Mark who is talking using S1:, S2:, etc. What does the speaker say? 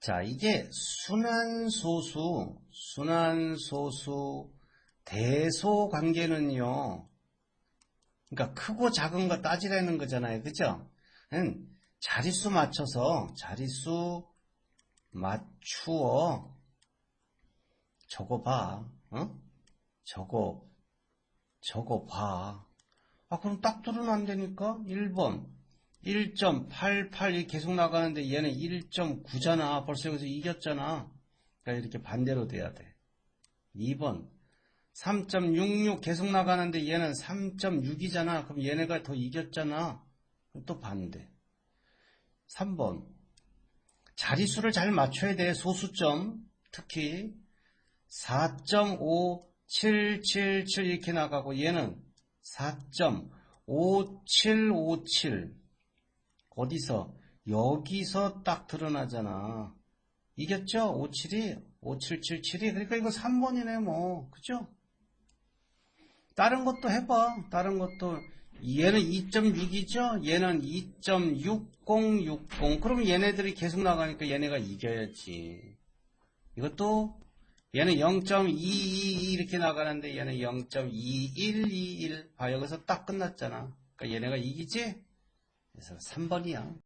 S1: 자, 이게 순환소수, 순환소수, 대소 관계는요, 그러니까 크고 작은 거 따지라는 거잖아요. 그죠? 응, 자릿수 맞춰서, 자릿수 맞추어, 저거 봐, 어? 저거, 저거 봐. 아, 그럼 딱 들으면 안 되니까? 1번. 1.88이 계속 나가는데 얘는 1.9잖아. 벌써 여기서 이겼잖아. 그러니까 이렇게 반대로 돼야 돼. 2번. 3.66 계속 나가는데 얘는 3.6이잖아. 그럼 얘네가 더 이겼잖아. 또 반대. 3번. 자릿수를 잘 맞춰야 돼. 소수점. 특히 4.5777 이렇게 나가고 얘는 4.5757 어디서? 여기서 딱 드러나잖아. 이겼죠? 57이? 5777이? 그러니까 이거 3번이네, 뭐. 그죠? 다른 것도 해봐. 다른 것도. 얘는 2.6이죠? 얘는 2.6060. 그럼 얘네들이 계속 나가니까 얘네가 이겨야지. 이것도 얘는 0.222 이렇게 나가는데 얘는 0.2121. 봐, 여기서 딱 끝났잖아. 그러니까 얘네가 이기지? 그래서 3번이야.